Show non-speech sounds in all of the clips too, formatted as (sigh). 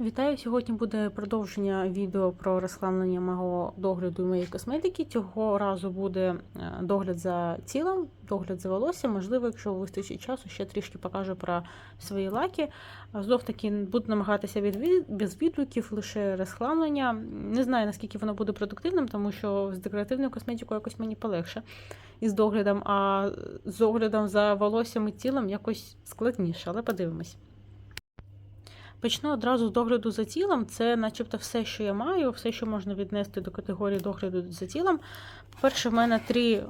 Вітаю! Сьогодні буде продовження відео про розхламлення мого догляду і моєї косметики. Цього разу буде е, догляд за тілом, догляд за волоссям. Можливо, якщо вистачить часу, ще трішки покажу про свої лаки. Знов таки буду намагатися без відгуків, лише розхламлення. Не знаю, наскільки воно буде продуктивним, тому що з декоративною косметикою якось мені полегше із доглядом, а з оглядом за волоссям і тілом якось складніше, але подивимось. Почну одразу з догляду за тілом. Це, начебто, все, що я маю, все, що можна віднести до категорії догляду за тілом. По-перше, в мене три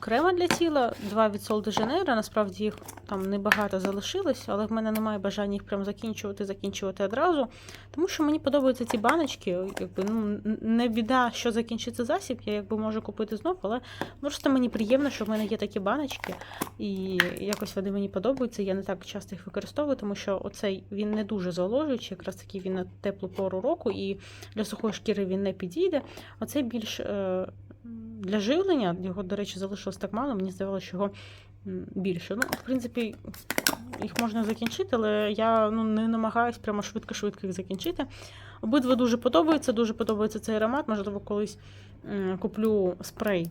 крема для тіла, два від Sol de Janeiro. Насправді їх там небагато залишилось, але в мене немає бажання їх прям закінчувати, закінчувати одразу. Тому що мені подобаються ці баночки. Якби, ну, не біда, що закінчиться засіб, я якби можу купити знов, але просто мені приємно, що в мене є такі баночки, і якось вони мені подобаються. Я не так часто їх використовую, тому що оцей він не дуже зволожуючий, якраз таки він на теплу пору року, і для сухої шкіри він не підійде. Оцей більш е, для живлення, його, до речі, залишилось так мало, мені здавалося, що його більше. Ну, в принципі, їх можна закінчити, але я ну, не намагаюсь прямо швидко-швидко їх закінчити. Обидва дуже подобаються, дуже подобається цей аромат. Можливо, колись куплю спрей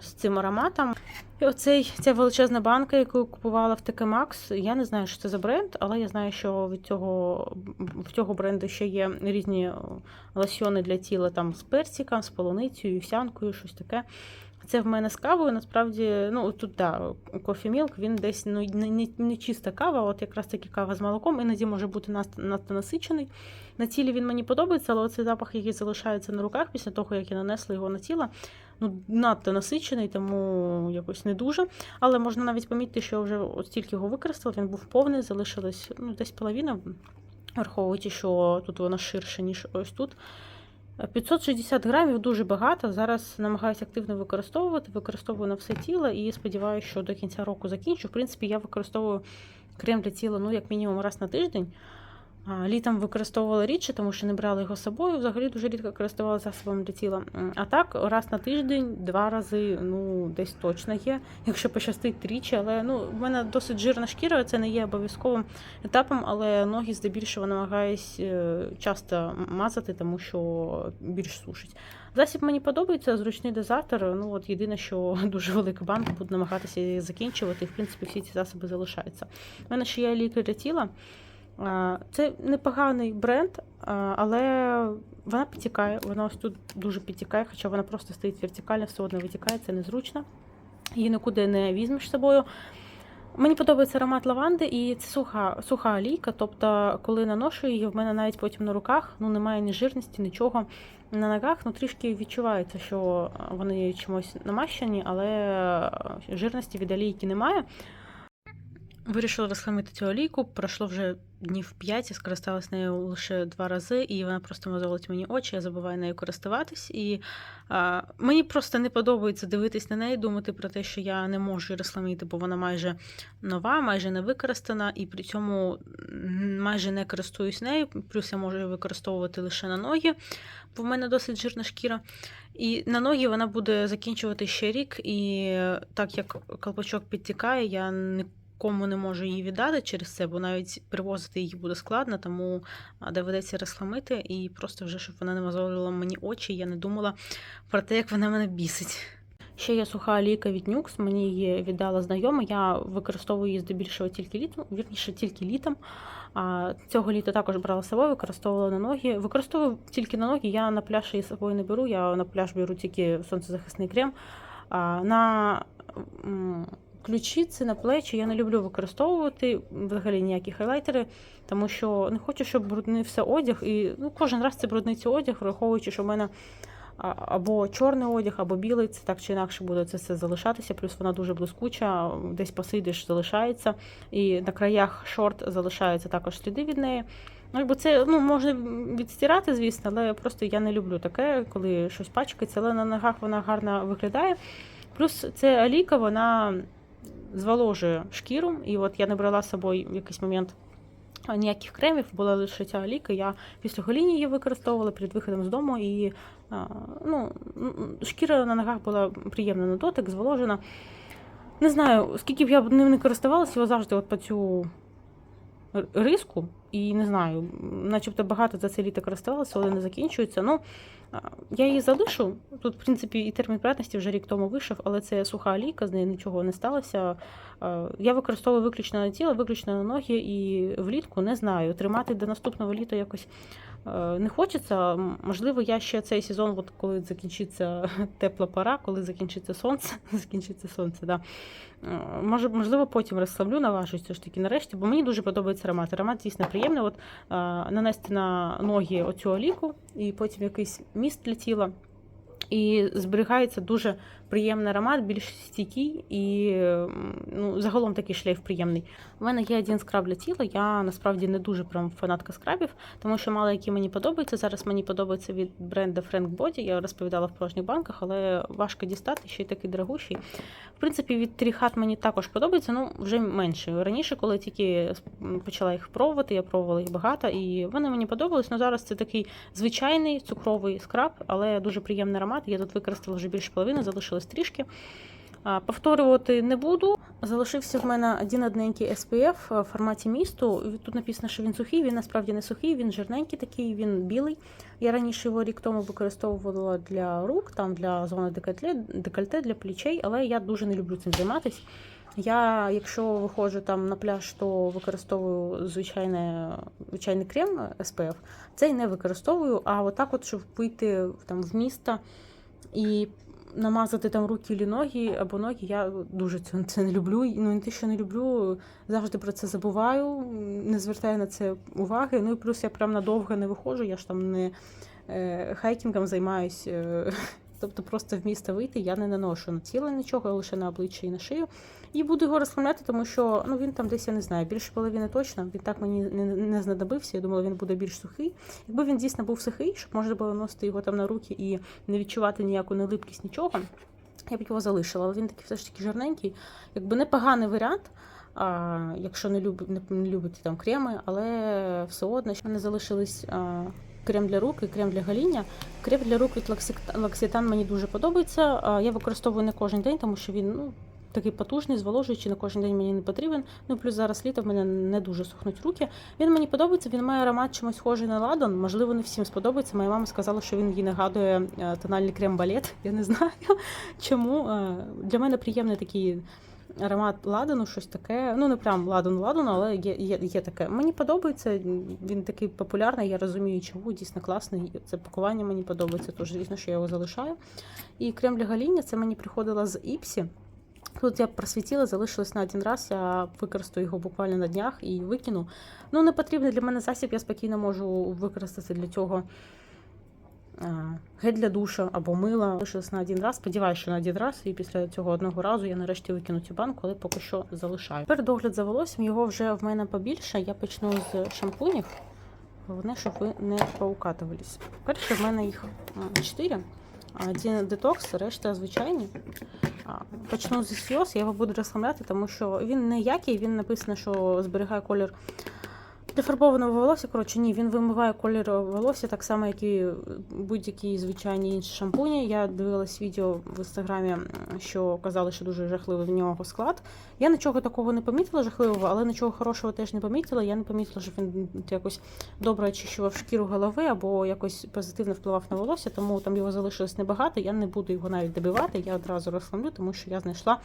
з цим ароматом. І оцей ця величезна банка, яку я купувала в Maxx, я не знаю, що це за бренд, але я знаю, що від цього в цього бренду ще є різні о, лосьони для тіла там з персиком, з полуницею, вівсянкою, щось таке. Це в мене з кавою. Насправді, ну тут да, Milk, він десь ну, не, не, чиста кава, от якраз таки кава з молоком, іноді може бути надто насичений. На тілі він мені подобається, але оцей запах, який залишається на руках після того, як я нанесла його на тіло, ну, надто насичений, тому якось не дуже. Але можна навіть помітити, що я вже от стільки його використала, він був повний, залишилось ну, десь половина, враховуючи, що тут воно ширше, ніж ось тут. 560 грамів дуже багато. Зараз намагаюся активно використовувати, використовую на все тіло і сподіваюся, що до кінця року закінчу. В принципі, я використовую крем для тіла ну, як мінімум раз на тиждень. Літом використовувала рідше, тому що не брала його з собою. Взагалі дуже рідко користувалася засобом для тіла. А так, раз на тиждень, два рази, ну, десь точно є. Якщо пощастить тричі, але ну, в мене досить жирна шкіра, це не є обов'язковим етапом, але ноги здебільшого намагаюсь е, часто мазати, тому що більш сушить. Засіб мені подобається, зручний дозатор. Ну от єдине, що (laughs) дуже велика банка, буду намагатися її закінчувати. І в принципі всі ці засоби залишаються. У мене ще є лікар для тіла. Це непоганий бренд, але вона підтікає. Вона ось тут дуже підтікає, хоча вона просто стоїть вертикально, все одно витікає, це незручно. Її нікуди не візьмеш з собою. Мені подобається аромат лаванди, і це суха, суха олійка. Тобто, коли наношу її, в мене навіть потім на руках ну, немає ні жирності, нічого. На ногах ну, трішки відчувається, що вони чимось намащені, але жирності від олійки немає. Вирішила розхламити цю олійку. Пройшло вже днів 5, я скористалась нею лише два рази, і вона просто мозолить мені очі, я забуваю нею користуватись. І а, мені просто не подобається дивитись на неї, думати про те, що я не можу її розхламити, бо вона майже нова, майже не використана, і при цьому майже не користуюсь нею. Плюс я можу її використовувати лише на ноги, бо в мене досить жирна шкіра. І на ноги вона буде закінчувати ще рік, і так як колпачок підтікає, я не Кому не можу її віддати через це, бо навіть привозити її буде складно, тому доведеться розхламити і просто вже, щоб вона не мозолила мені очі, я не думала про те, як вона мене бісить. Ще є суха олійка від Nux, мені її віддала знайома. Я використовую її здебільшого тільки літом, вірніше тільки літом. А цього літа також брала з собою, використовувала на ноги. Використовую тільки на ноги. Я на пляж її з собою не беру. Я на пляж беру тільки сонцезахисний крем. А на ключиці, на плечі я не люблю використовувати взагалі ніякі хайлайтери, тому що не хочу, щоб бруднився одяг. І ну, кожен раз це брудниться одяг, враховуючи, що в мене або чорний одяг, або білий, це так чи інакше буде це все залишатися. Плюс вона дуже блискуча, десь посидиш, залишається. І на краях шорт залишаються також сліди від неї. Ну, якби це ну, можна відстирати, звісно, але просто я не люблю таке, коли щось пачкається, але на ногах вона гарно виглядає. Плюс це олійка, вона зволожує шкіру. І от я не брала з собою в якийсь момент ніяких кремів, була лише ця ліка. Я після гоління її використовувала перед виходом з дому, і ну, шкіра на ногах була приємна на дотик, зволожена. Не знаю, скільки б я ним не користувалася, його завжди от по цю риску і не знаю, начебто багато за це літо користувалася, але не закінчується. Ну, я її залишу. Тут, в принципі, і термін придатності вже рік тому вийшов, але це суха ліка, з нею нічого не сталося. Я використовую виключно на тіло, виключно на ноги і влітку не знаю. Тримати до наступного літа якось не хочеться. Можливо, я ще цей сезон, от коли закінчиться (laughs) тепла пора, коли закінчиться сонце, (laughs) закінчиться сонце, да. Е, Може, можливо, потім розслаблю, наважусь все ж таки нарешті, бо мені дуже подобається аромат. Аромат дійсно приємний. От е, нанести на ноги оцю оліку і потім якийсь міст для тіла. І зберігається дуже приємний аромат, більш стійкий і ну, загалом такий шлейф приємний. У мене є один скраб для тіла. Я насправді не дуже прям фанатка скрабів, тому що мало які мені подобаються. Зараз мені подобається від бренду Frank Body. Я розповідала в порожніх банках, але важко дістати, ще й такий дорогущий. В принципі, від Тріхат мені також подобається, ну вже менше. Раніше, коли тільки почала їх пробувати, я пробувала їх багато, і вони мені подобались. Ну зараз це такий звичайний цукровий скраб, але дуже приємний аромат. Я тут використала вже більше половини, залишилось трішки. Повторювати не буду. Залишився в мене один одненький SPF в форматі місту. Тут написано, що він сухий, він насправді не сухий, він жирненький такий, він білий. Я раніше його рік тому використовувала для рук, там для зони декольте, декольте для плечей, але я дуже не люблю цим займатися. Я, якщо виходжу там на пляж, то використовую звичайний, звичайний крем SPF. Цей не використовую, а отак, от, щоб вийти там в місто і намазати там руки чи ноги або ноги, я дуже це, не люблю. Ну не те, що не люблю, завжди про це забуваю, не звертаю на це уваги. Ну і плюс я прям надовго не виходжу, я ж там не е, хайкінгом займаюсь. Тобто просто в місто вийти я не наношу на тіло нічого, лише на обличчя і на шию. І буду його розхламляти, тому що ну він там десь я не знаю, більше половини точно. Він так мені не, не знадобився. Я думала, він буде більш сухий. Якби він дійсно був сухий, щоб можна було носити його там на руки і не відчувати ніяку нелипкість, нічого. Я б його залишила, але він такий все ж таки жирненький. Якби непоганий варіант. А, якщо не любить, не, не любите там креми, але все одно в мене залишились а, крем для рук і крем для гоління. Крем для рук від L'Occitane мені дуже подобається. Я використовую не кожен день, тому що він ну, такий потужний, зволожуючий, на кожен день мені не потрібен. Ну плюс зараз літо в мене не дуже сухнуть руки. Він мені подобається, він має аромат чимось схожий на ладан. Можливо, не всім сподобається. Моя мама сказала, що він їй нагадує е, тональний крем балет. Я не знаю (laughs) чому. Е, Для мене приємний такий. Аромат ладану, щось таке. Ну, не прям ладан ладан, але є, є, є таке. Мені подобається, він такий популярний, я розумію, чому дійсно класний. Це пакування мені подобається, тож звісно, що я його залишаю. І крем для гоління це мені приходило з Іпсі. Тут я просвітила, залишилось на один раз, я використаю його буквально на днях і викину. Ну, не потрібний для мене засіб, я спокійно можу використати для цього гель для душа або мила. Лишилось на один раз. Сподіваюся, що на один раз, і після цього одного разу я нарешті викину цю банку, але поки що залишаю. Тепер догляд за волоссям, його вже в мене побільше. Я почну з шампунів. Головне, щоб ви не поукатувались. Перше, в мене їх 4. Один детокс, решта звичайні. Почну з Сіос, я його буду розхламляти, тому що він не який, він написано, що зберігає колір Дефарбованого волосся, коротше, ні, він вимиває колір волосся так само, як і будь-які звичайні інші шампуні. Я дивилась відео в інстаграмі, що казали, що дуже жахливий в нього склад. Я нічого такого не помітила жахливого, але нічого хорошого теж не помітила. Я не помітила, що він якось добре очищував шкіру голови або якось позитивно впливав на волосся, тому там його залишилось небагато. Я не буду його навіть добивати, я одразу розхламлю, тому що я знайшла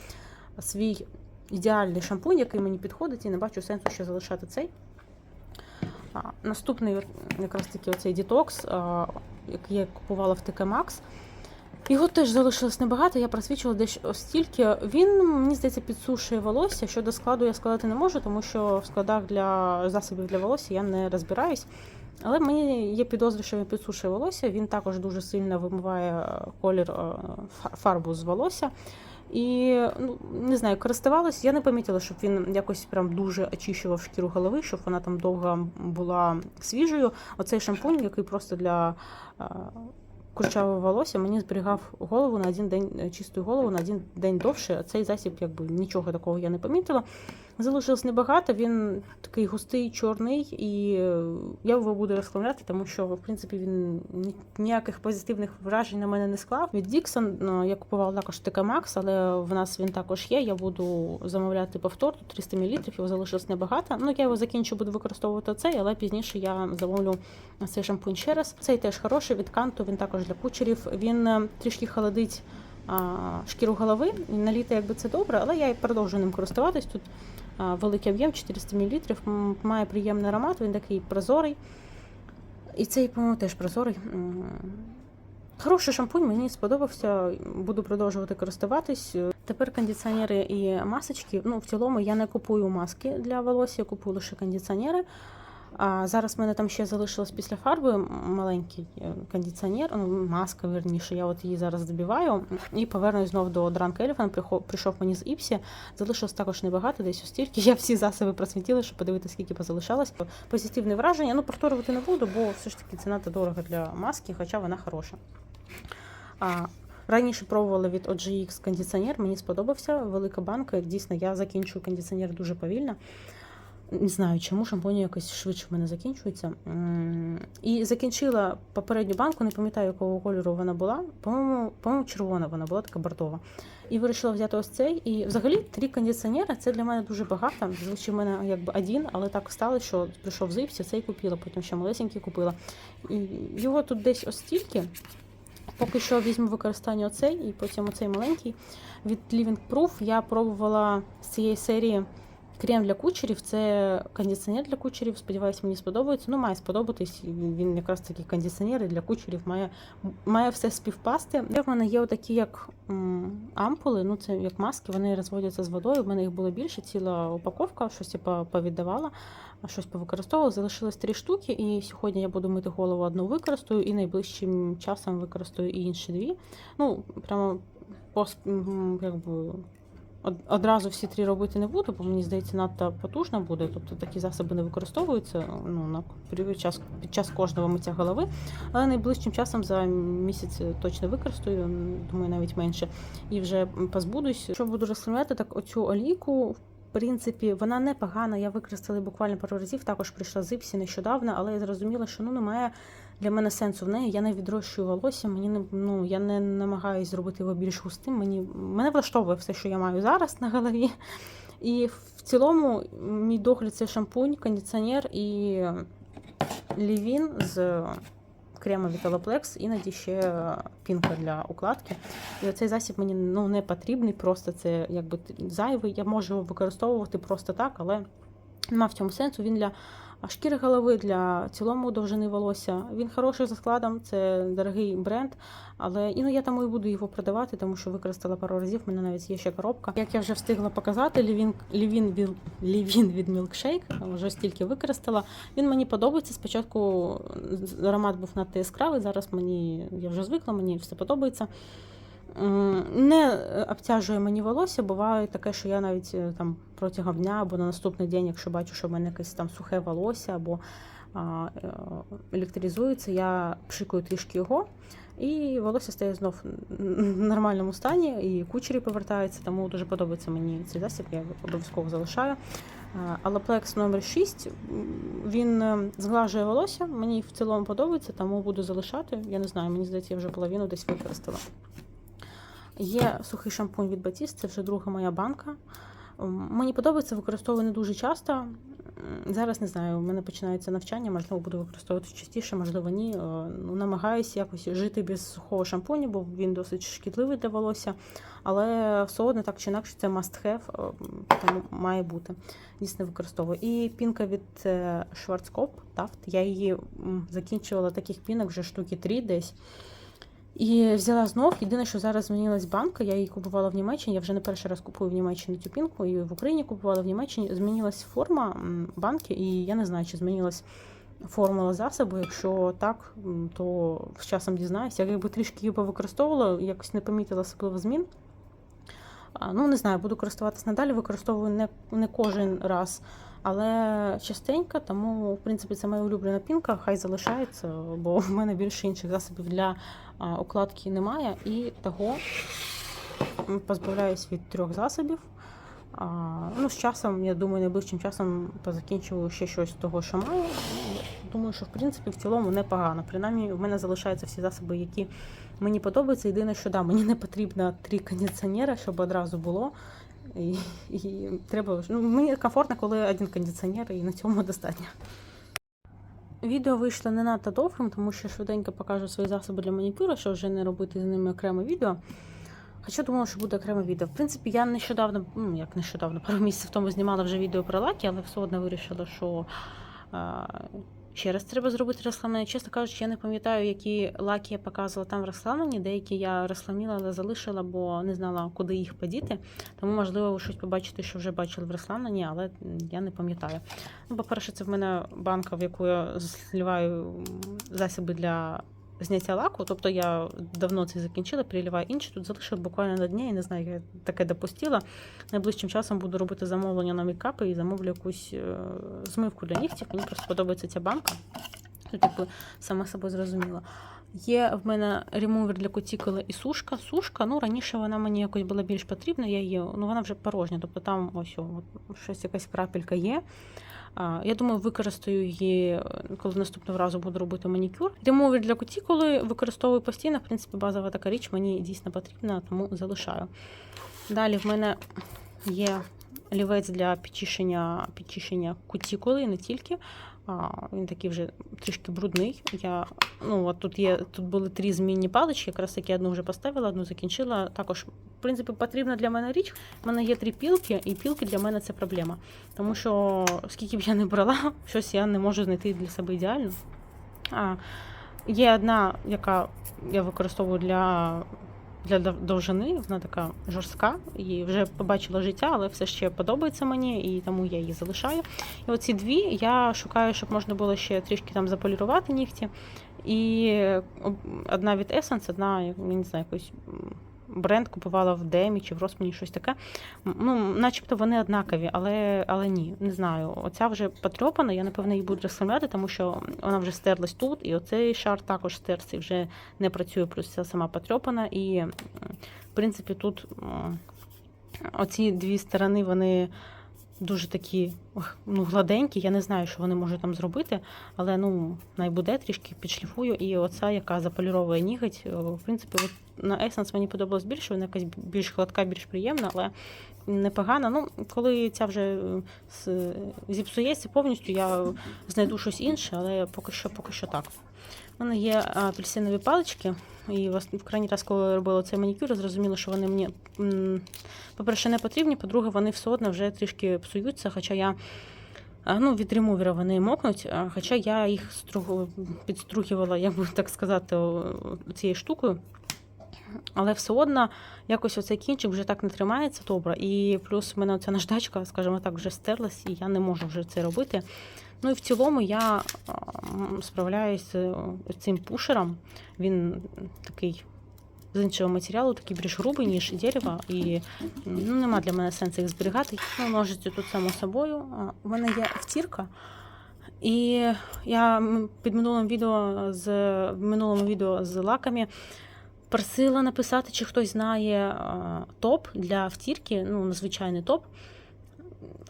свій ідеальний шампунь, який мені підходить, і не бачу сенсу ще залишати цей. Наступний якраз таки оцей Detox, який я купувала в ТК Макс. Його теж залишилось небагато, я просвічувала десь стільки. Він, мені здається, підсушує волосся. Щодо складу я сказати не можу, тому що в складах для засобів для волосся я не розбираюсь. Але мені є підозри, що він підсушує волосся. Він також дуже сильно вимиває колір фарбу з волосся. І ну не знаю, користувалась. Я не помітила, щоб він якось прям дуже очищував шкіру голови, щоб вона там довго була свіжою. Оцей шампунь, який просто для курчавого волосся, мені зберігав голову на один день чисту голову на один день довше. Цей засіб, якби нічого такого я не помітила. Залишилось небагато, він такий густий, чорний, і е, я його буду розкладати, тому що в принципі він ніяких позитивних вражень на мене не склав. Від Dixon ну, я купувала також TK Max, але в нас він також є. Я буду замовляти повтор, тут 300 мл, його залишилось небагато. Ну я його закінчу, буду використовувати цей, але пізніше я замовлю цей шампунь ще раз. Цей теж хороший від канту, він також для кучерів. Він е, трішки холодить шкіру голови. На літо якби це добре, але я і продовжую ним користуватись. Тут великий об'єм 400 мл, має приємний аромат, він такий прозорий. І цей, по-моєму, теж прозорий. Хороший шампунь, мені сподобався, буду продовжувати користуватись. Тепер кондиціонери і масочки. Ну, в цілому я не купую маски для волосся, я купую лише кондиціонери. А зараз в мене там ще залишилось після фарби маленький е, кондиціонер, ну, маска верніше. Я от її зараз добиваю і повернусь знов до Drunk Elephant. Прийшов мені з Іпсі. Залишилось також небагато, десь у стільки. Я всі засоби просвітила, щоб подивитися, скільки позалишалось. Позитивне враження. Ну, повторювати не буду, бо все ж таки ціна та дорога для маски, хоча вона хороша. А, Раніше пробувала від OGX кондиціонер, мені сподобався. Велика банка. Дійсно, я закінчую кондиціонер дуже повільно. Не знаю, чому шампуні якось швидше в мене закінчуються. І закінчила попередню банку, не пам'ятаю, якого кольору вона була. По-моєму, по-моєму, червона вона була така бордова. І вирішила взяти ось цей. І взагалі три кондиціонери це для мене дуже багато. Звичайно, в мене якби один, але так стало, що прийшов з Іпсі, цей купила, потім ще малесенький купила. Його тут десь ось стільки. Поки що візьму використання оцей і потім оцей маленький. Від Living Proof я пробувала з цієї серії крем для кучерів. Це кондиціонер для кучерів. Сподіваюся, мені сподобається. Ну, має сподобатись. Він якраз такий кондиціонер і для кучерів має, має все співпасти. В мене є отакі, як ампули, ну це як маски, вони розводяться з водою. У мене їх було більше, ціла упаковка, щось я повіддавала, щось повикористовувала. Залишилось три штуки, і сьогодні я буду мити голову одну використаю, і найближчим часом використаю і інші дві. Ну, прямо якби, одразу всі три робити не буду, бо мені здається, надто потужно буде. Тобто такі засоби не використовуються ну, на під час, під час кожного миття голови. Але найближчим часом за місяць точно використаю, думаю, навіть менше. І вже позбудусь. Що буду розкладати, так оцю олійку. Принципі, вона непогана. Я використала буквально пару разів. Також прийшла з Іпсі нещодавно, але я зрозуміла, що ну немає для мене сенсу в неї. Я не відрощую волосся. Мені не ну я не намагаюсь зробити його більш густим. Мені мене влаштовує все, що я маю зараз на голові. І в цілому мій догляд це шампунь, кондиціонер і лівін з від Olaplex, іноді ще пінка для укладки. І оцей засіб мені ну, не потрібний, просто це якби зайвий. Я можу його використовувати просто так, але нема в цьому сенсу. Він для шкіри голови, для цілому довжини волосся. Він хороший за складом, це дорогий бренд, але і, ну, я тому і буду його продавати, тому що використала пару разів. У мене навіть є ще коробка. Як я вже встигла показати, лівін, лівін, лівін від Milkshake, вже стільки використала. Він мені подобається. Спочатку аромат був надто яскравий, зараз мені я вже звикла, мені все подобається. М, Не обтяжує мені волосся. Буває таке, що я навіть е, там протягом дня або на наступний день, якщо бачу, що в мене якесь там сухе волосся або е, електризується, я пшикаю трішки його, і волосся стає знов в нормальному стані, і кучері повертаються, тому дуже подобається мені цей засіб, я обов'язково залишаю. Алаплекс номер 6 він е, зглажує волосся, мені в цілому подобається, тому буду залишати. Я не знаю, мені здається, я вже половину десь використала. Є сухий шампунь від Батіс, це вже друга моя банка. Мені подобається, використовую не дуже часто. Зараз не знаю, у мене починається навчання, можливо, буду використовувати частіше, можливо, ні. Е, Ну, намагаюся якось жити без сухого шампуню, бо він досить шкідливий для волосся. Але все одно так чи інакше це must have, е, тому має бути. Дійсно використовую. І пінка від е, Schwarzkopf Taft. Я її закінчувала таких пінок вже штуки три десь. І взяла знов. Єдине, що зараз змінилась банка. Я її купувала в Німеччині. Я вже не перший раз купую в Німеччині цю пінку, і в Україні купувала в Німеччині. Змінилась форма банки, і я не знаю, чи змінилась формула засобу. Якщо так, то з часом дізнаюся. Я якби трішки її повикористовувала, якось не помітила особливо змін. Ну, не знаю, буду користуватися надалі, використовую не, не кожен раз, але частенько, тому, в принципі, це моя улюблена пінка, хай залишається, бо в мене більше інших засобів для укладки немає. І того позбавляюсь від трьох засобів. Ну, з часом, я думаю, найближчим часом позакінчую ще щось з того, що маю. Думаю, що в принципі в цілому непогано. Принаймні, в мене залишаються всі засоби, які мені подобаються. Єдине, що да, мені не потрібно три кондиціонера, щоб одразу було. І, і треба ну, мені комфортно, коли один кондиціонер, і на цьому достатньо. Відео вийшло не надто довгим, тому що швиденько покажу свої засоби для манікюру, що вже не робити з ними окреме відео. Хоча думала, що буде окреме відео. В принципі, я нещодавно, ну як нещодавно, пару місяців тому знімала вже відео про лаки, але все одно вирішила, що ще раз треба зробити розслаблення. Чесно кажучи, я не пам'ятаю, які лаки я показувала там в розслабленні. Деякі я розслабніла, але залишила, бо не знала, куди їх подіти. Тому, можливо, ви щось побачите, що вже бачили в розслабленні, але я не пам'ятаю. Ну, по-перше, це в мене банка, в яку я зливаю засоби для зняття лаку. Тобто я давно це закінчила, переливаю інші. Тут залишила буквально на дні, я не знаю, я таке допустила. Найближчим часом буду робити замовлення на мейкапи і замовлю якусь е, змивку для нігтів. Мені просто подобається ця банка. Тут якби сама собою зрозуміла. Є в мене ремувер для кутікули і сушка. Сушка, ну раніше вона мені якось була більш потрібна, я її, ну вона вже порожня, тобто там ось о, щось якась крапелька є. Я думаю, використаю її, е, коли наступного разу буду робити манікюр. Ремувер для кутікули використовую постійно. В принципі, базова така річ мені дійсно потрібна, тому залишаю. Далі в мене є олівець для підчищення, підчищення кутікули, не тільки. Він такий вже трішки брудний. Я, ну, от тут є, тут були три змінні палички, якраз таки одну вже поставила, одну закінчила. Також, в принципі, потрібна для мене річ. У мене є три пілки, і пілки для мене це проблема. Тому що скільки б я не брала, щось я не можу знайти для себе ідеально. А, Є одна, яка я використовую для для довжини, вона така жорстка і вже побачила життя, але все ще подобається мені, і тому я її залишаю. І оці дві я шукаю, щоб можна було ще трішки там заполірувати нігті. І одна від Essence, одна, я не знаю, якийсь м, бренд купувала в Демі чи в Росмані, щось таке. Ну, начебто вони однакові, але, але ні, не знаю. Оця вже потрьопана, я напевно її буду розслабляти, тому що вона вже стерлась тут, і оцей шар також стерся і вже не працює, плюс ця сама потрьопана. І, в принципі, тут оці дві сторони, вони дуже такі ну, гладенькі. Я не знаю, що вони можуть там зробити, але ну, найбуде трішки підшліфую. І оця, яка заполіровує ніготь, в принципі, от на Essence мені подобалось більше, вона якась більш гладка, більш приємна, але непогана. Ну, коли ця вже е, зіпсується повністю, я знайду щось інше, але поки що, поки що так. У мене є апельсинові палички, і в крайній раз, коли робила цей манікюр, зрозуміло, що вони мені, по-перше, не потрібні, по-друге, вони все одно вже трішки псуються, хоча я. Ну, від ремувера вони мокнуть, хоча я їх стругу, підстругувала, як би так сказати, цією штукою. Але все одно якось оцей кінчик вже так не тримається добре. І плюс в мене ця наждачка, скажімо так, вже стерлась, і я не можу вже це робити. Ну і в цілому я справляюсь з цим пушером. Він такий з іншого матеріалу, такий більш грубий, ніж дерево, і ну, нема для мене сенсу їх зберігати. Ну, ножиці тут само собою. У мене є втірка. І я під минулим відео з минулому відео з лаками просила написати, чи хтось знає топ для втірки, ну, звичайний топ.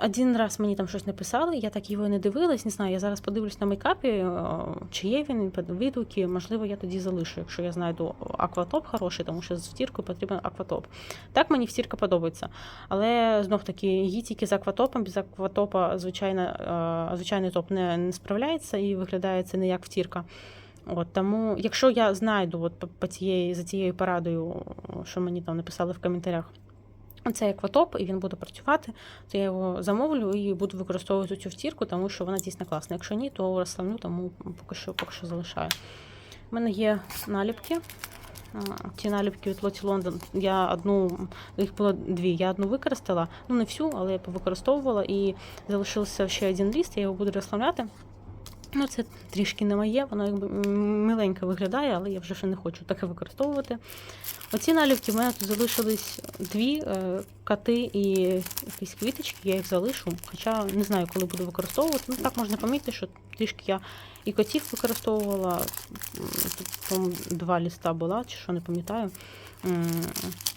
Один раз мені там щось написали, я так його не дивилась, не знаю. Я зараз подивлюсь на мейкапі, е, чи є він відгуки. Можливо, я тоді залишу, якщо я знайду акватоп хороший, тому що з втіркою потрібен акватоп. Так мені втірка подобається. Але знов таки її тільки з акватопом, без акватопа звичайно, е, звичайний топ не, не справляється і виглядає це не як втірка. От, тому, якщо я знайду от, по, цієї, за цією порадою, що мені там написали в коментарях, це акватоп, і він буде працювати, то я його замовлю і буду використовувати цю втірку, тому що вона дійсно класна. Якщо ні, то розслаблю, тому поки що поки що залишаю. У мене є наліпки. Ті наліпки від Лоті Лондон. Я одну, їх було дві. Я одну використала, ну не всю, але я повикористовувала і залишився ще один ліст, я його буду розслабляти. Ну, це трішки не моє, воно якби миленько виглядає, але я вже ще не хочу таке використовувати. Оці налівки в мене тут залишились дві кати коти і якісь квіточки, я їх залишу. Хоча не знаю, коли буду використовувати. Ну так можна помітити, що трішки я і котів використовувала. Тут два ліста була, чи що не пам'ятаю.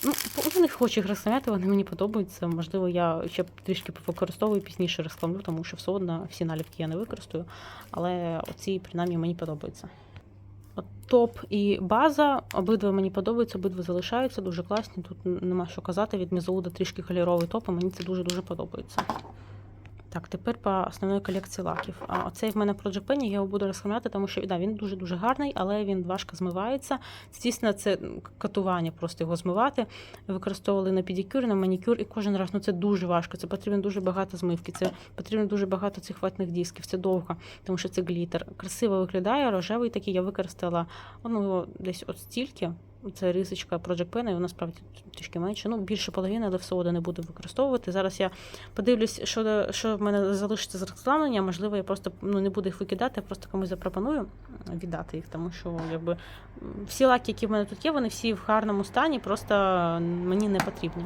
Ну, не хочу їх розставляти, вони мені подобаються. Можливо, я ще трішки використовую пізніше розкладу, тому що все одно всі наліпки я не використаю. Але оці принаймні мені подобаються. Топ і база обидва мені подобаються, обидва залишаються дуже класні. Тут нема що казати. Від Мізауда трішки кольоровий топ, і мені це дуже-дуже подобається. Так, тепер по основної колекції лаків. А оцей в мене Project Pen, я його буду розхламляти, тому що да, він дуже-дуже гарний, але він важко змивається. Звісно, це катування, просто його змивати. Використовували на педикюр, на манікюр, і кожен раз ну це дуже важко. Це потрібно дуже багато змивки, це потрібно дуже багато цих ватних дисків, це довго, тому що це глітер. Красиво виглядає, рожевий такий. Я використала ну, десь от стільки. Це рисочка Project Pen, і вона справді трішки менше. Ну, більше половини, але все одно не буду використовувати. Зараз я подивлюсь, що, що в мене залишиться з розкладення. Можливо, я просто ну, не буду їх викидати, я просто комусь запропоную віддати їх, тому що якби всі лаки, які в мене тут є, вони всі в гарному стані, просто мені не потрібні.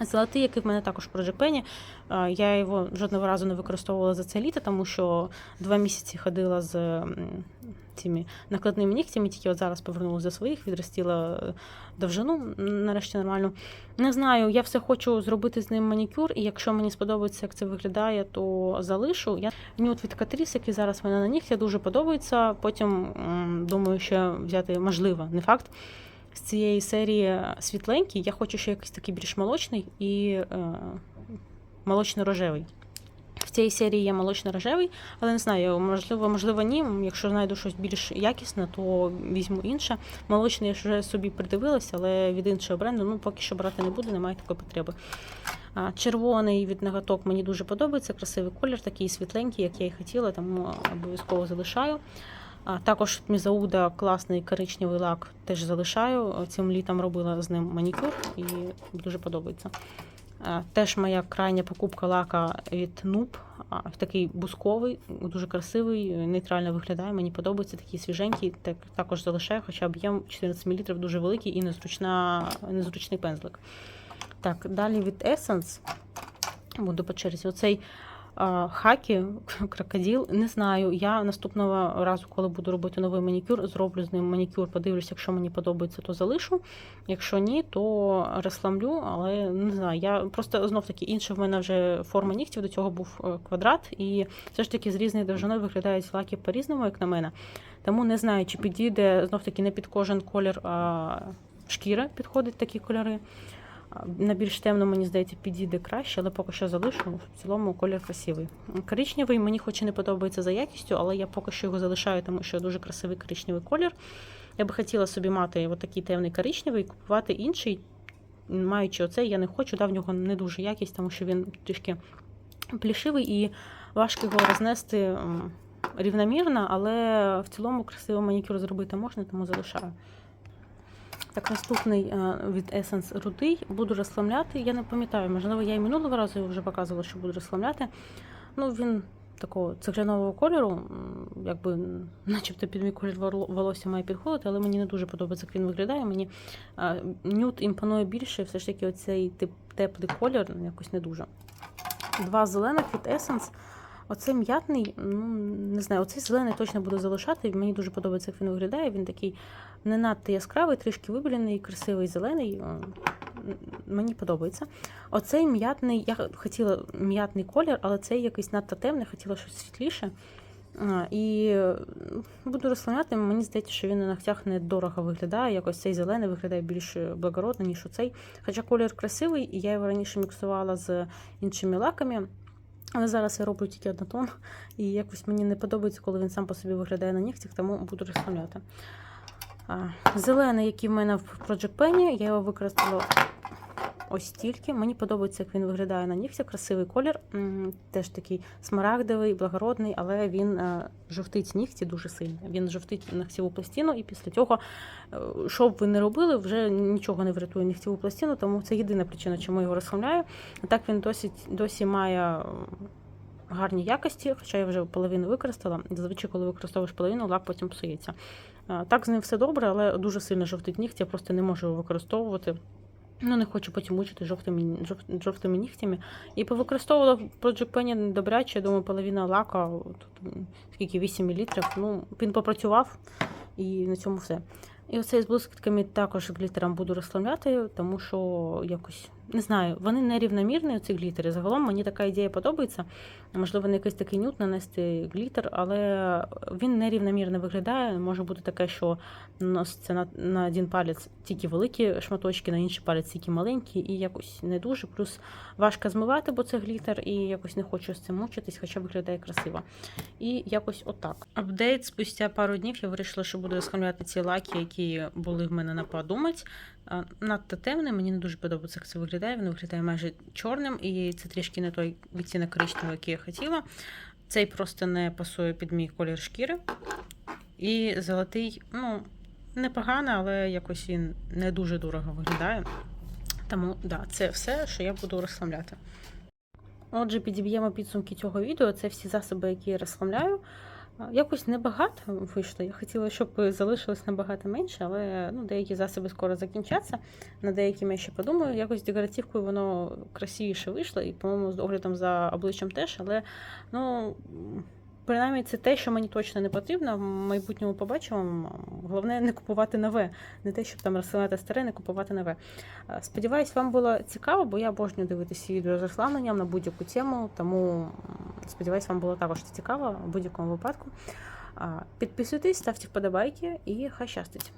Золотий, який в мене також Project Pen, е, я його жодного разу не використовувала за це літо, тому що два місяці ходила з цими накладними нігтями, тільки от зараз повернулася до своїх, відростила е, довжину, нарешті нормально. Не знаю, я все хочу зробити з ним манікюр, і якщо мені сподобається, як це виглядає, то залишу. Я нюд від Катріс, який зараз в мене на нігті, дуже подобається. Потім думаю, ще взяти можливо, не факт. З цієї серії світленький, я хочу ще якийсь такий більш молочний і е, молочно-рожевий. В цій серії є молочно-рожевий, але не знаю, можливо, можливо, ні. Якщо знайду щось більш якісне, то візьму інше. Молочний я вже собі придивилася, але від іншого бренду ну, поки що брати не буду, немає такої потреби. Червоний від ноготок мені дуже подобається, красивий колір, такий світленький, як я і хотіла, тому обов'язково залишаю. А також Мізауда класний коричневий лак теж залишаю. Цим літом робила з ним манікюр і дуже подобається. Теж моя крайня покупка лака від а, такий бусковий, дуже красивий, нейтрально виглядає. Мені подобається такий свіженький, так, також залишаю, хоча об'єм 14 мл дуже великий і незручна, незручний пензлик. Так, далі від Essence. Буду по черзі. Оцей хакі, (laughs) крокодил, не знаю. Я наступного разу, коли буду робити новий манікюр, зроблю з ним манікюр, подивлюсь, якщо мені подобається, то залишу. Якщо ні, то розсламлю, але не знаю. Я просто знов таки інша в мене вже форма нігтів, до цього був е, квадрат, і все ж таки з різною довжиною виглядають лаки по-різному, як на мене. Тому не знаю, чи підійде знов таки не під кожен колір а шкіра підходить такі кольори. На більш темно, мені здається, підійде краще, але поки що залишу. В цілому колір красивий. Коричневий мені хоч і не подобається за якістю, але я поки що його залишаю, тому що дуже красивий коричневий колір. Я би хотіла собі мати такий темний коричневий, купувати інший. Маючи оцей, я не хочу, да, в нього не дуже якість, тому що він трішки плішивий і важко його рознести рівномірно, але в цілому красивий манікюр зробити можна, тому залишаю. Так, наступний е, від Essence рудий. Буду розсламляти. Я не пам'ятаю, можливо, я і минулого разу вже показувала, що буду розсламляти. Ну, він такого цеглянового кольору, якби начебто під мій колір волосся має підходити, але мені не дуже подобається, як він виглядає. Мені е, нюд імпонує більше, все ж таки оцей тип, теплий колір якось не дуже. Два зелених від Essence. Оцей м'ятний, ну не знаю, оцей зелений точно буду залишати. Мені дуже подобається, як він виглядає. Він такий не надто яскравий, трішки вибілений, красивий зелений. Мені подобається. Оцей м'ятний, я хотіла м'ятний колір, але цей якийсь надто темний, хотіла щось світліше. І буду розсланяти, мені здається, що він на ногтях не дорого виглядає. Якось цей зелений виглядає більш благородно, ніж оцей. Хоча колір красивий, і я його раніше міксувала з іншими лаками. Але зараз я роблю тільки однотон, і якось мені не подобається, коли він сам по собі виглядає на нігтях, тому буду розставляти. Зелений, який в мене в Project Penny, я його використала ось стільки. Мені подобається, як він виглядає на нігтях, красивий колір. Теж такий смарагдовий, благородний, але він е, жовтить нігті дуже сильно. Він жовтить нігтєву пластину, і після цього, е, що б ви не робили, вже нічого не врятує нігтєву пластину, тому це єдина причина, чому його розхламляю. А так він досить, досі має гарній якості, хоча я вже половину використала. Зазвичай, коли використовуєш половину, лак потім псується. Так, з ним все добре, але дуже сильно жовтить нігті, я просто не можу його використовувати. Ну, не хочу потім мучити жовтими, жов- жовтими нігтями. І повикористовувала Project Penny добряче, я думаю, половина лака, тут скільки 8 мл. Ну, він попрацював і на цьому все. І оцей з блискітками також глітером буду розслабляти, тому що якось не знаю, вони нерівномірні, ці глітери. Загалом мені така ідея подобається. Можливо, на якийсь такий нюд нанести глітер, але він нерівномірно виглядає. Може бути таке, що носиться на, на один палець тільки великі шматочки, на інший палець тільки маленькі, і якось не дуже. Плюс важко змивати, бо це глітер, і якось не хочу з цим мучитись, хоча виглядає красиво. І якось отак. Апдейт спустя пару днів я вирішила, що буду розхламляти ці лаки, які були в мене на подумать. Надто темний, мені не дуже подобається, як це виглядає. Він виглядає майже чорним, і це трішки не той відтінок коричневий, який я хотіла. Цей просто не пасує під мій колір шкіри. І золотий, ну, непогано, але якось він не дуже дорого виглядає. Тому, да, це все, що я буду розслабляти. Отже, підіб'ємо підсумки цього відео. Це всі засоби, які я розслабляю. Якось небагато вийшло. Я хотіла, щоб залишилось набагато менше, але ну, деякі засоби скоро закінчаться. На деякими я ще подумаю. Якось декоративкою воно красивіше вийшло, і, по-моєму, з оглядом за обличчям теж. Але ну, принаймні це те, що мені точно не потрібно. В майбутньому побачимо. Головне не купувати нове, не те, щоб там розсилати старе, не купувати нове. Сподіваюсь, вам було цікаво, бо я обожнюю дивитися відео з розслабленням на будь-яку тему, тому сподіваюсь, вам було також цікаво в будь-якому випадку. Підписуйтесь, ставте вподобайки і хай щастить.